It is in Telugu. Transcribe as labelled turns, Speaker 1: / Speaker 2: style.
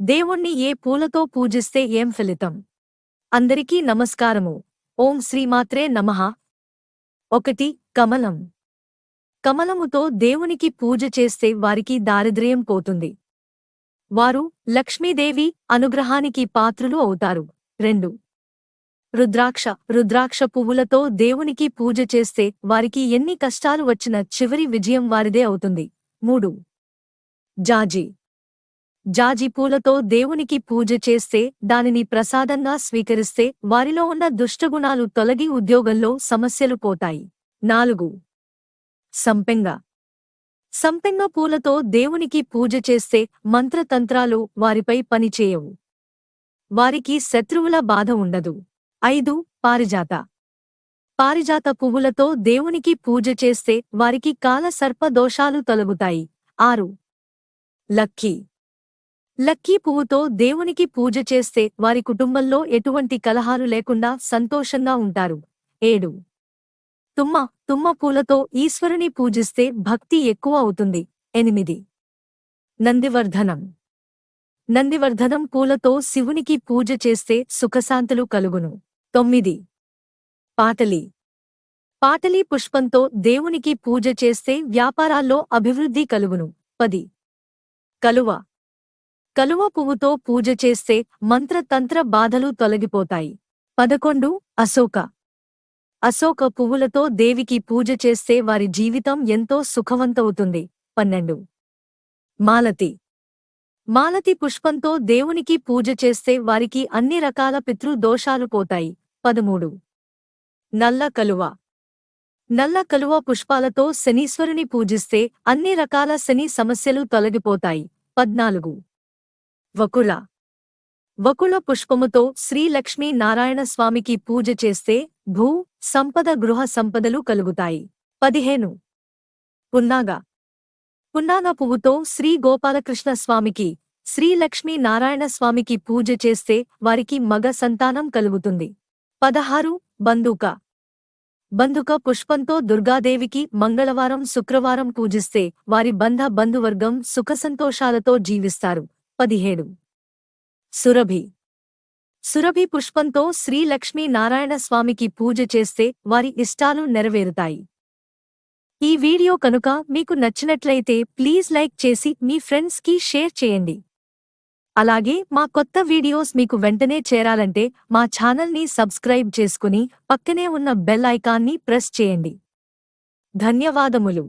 Speaker 1: దేవుణ్ణి ఏ పూలతో పూజిస్తే ఏం ఫలితం? అందరికీ నమస్కారము. ఓం శ్రీమాత్రే నమః. ఒకటి కమలం. కమలముతో దేవునికి పూజ చేస్తే వారికి దారిద్ర్యం పోతుంది. వారు లక్ష్మీదేవి అనుగ్రహానికి పాత్రులు అవుతారు. రెండు రుద్రాక్ష. రుద్రాక్ష పువ్వులతో దేవునికి పూజ చేస్తే వారికి ఎన్ని కష్టాలు వచ్చినా చివరి విజయం వారిదే అవుతుంది. మూడు జాజి. జాజిపూలతో దేవునికి పూజ చేస్తే దానిని ప్రసాదంగా స్వీకరిస్తే వారిలో ఉన్న దుష్టగుణాలు తొలగి ఉద్యోగంలో సమస్యలు పోతాయి. నాలుగు. సంపెంగ. సంపెంగ పూలతో దేవునికి పూజ చేస్తే మంత్రతంత్రాలు వారిపై పనిచేయవు వారికి శత్రువుల బాధ ఉండదు. ఐదు. పారిజాత. పారిజాత పువ్వులతో దేవునికి పూజ చేస్తే వారికి కాల సర్ప దోషాలు తొలగుతాయి. ఆరు. లక్కీ. లక్కీ పువ్వుతో దేవునికి పూజ చేస్తే వారి కుటుంబంలో ఎటువంటి కలహాలు లేకుండా సంతోషంగా ఉంటారు. ఏడు. తుమ్మ తుమ్మ పూలతో ఈశ్వరుని పూజిస్తే భక్తి ఎక్కువ అవుతుంది. ఎనిమిది. నందివర్ధనం. నందివర్ధనం పూలతో శివునికి పూజ చేస్తే సుఖశాంతులు కలుగును. తొమ్మిది. పాటలి. పాటలీ పుష్పంతో దేవునికి పూజ చేస్తే వ్యాపారాల్లో అభివృద్ధి కలుగును. పది. కలువ. కలువ పువ్వుతో పూజ చేస్తే మంత్రతంత్ర బాధలు తొలగిపోతాయి. పదకొండు అశోక. అశోక పువ్వులతో దేవికి పూజ చేస్తే వారి జీవితం ఎంతో సుఖవంతవుతుంది. పన్నెండు. మాలతి. మాలతి పుష్పంతో దేవునికి పూజ చేస్తే వారికి అన్ని రకాల పితృ దోషాలు పోతాయి. పదమూడు. నల్ల కలువ. నల్ల కలువ పుష్పాలతో శనీశ్వరుని పూజిస్తే అన్ని రకాల శని సమస్యలు తొలగిపోతాయి. పద్నాలుగు. వకుళ. వకుళ పుష్పముతో శ్రీలక్ష్మీ నారాయణ స్వామికి పూజ చేస్తే భూ సంపద గృహ సంపదలు కలుగుతాయి. పదిహేను. పున్నాగ. పున్నాగ పువ్వుతో శ్రీ గోపాలకృష్ణ స్వామికి శ్రీలక్ష్మీ నారాయణ స్వామికి పూజ చేస్తే వారికి మగ సంతానం కలుగుతుంది. పదహారు. బందుక బందుక పుష్పంతో దుర్గాదేవికి మంగళవారం శుక్రవారం పూజిస్తే వారి బంధ బంధువర్గం సుఖసంతోషాలతో జీవిస్తారు. పదిహేడు. సురభి. సురభి పుష్పంతో శ్రీలక్ష్మీ నారాయణ స్వామికి పూజ చేస్తే వారి ఇష్టాలు నెరవేరుతాయి. ఈ వీడియో కనుక మీకు నచ్చినట్లయితే ప్లీజ్ లైక్ చేసి మీ ఫ్రెండ్స్కి షేర్ చేయండి. అలాగే మా కొత్త వీడియోస్ మీకు వెంటనే చేరాలంటే మా ఛానల్ని సబ్స్క్రైబ్ చేసుకుని పక్కనే ఉన్న బెల్ ఐకాన్ని ప్రెస్ చేయండి. ధన్యవాదములు.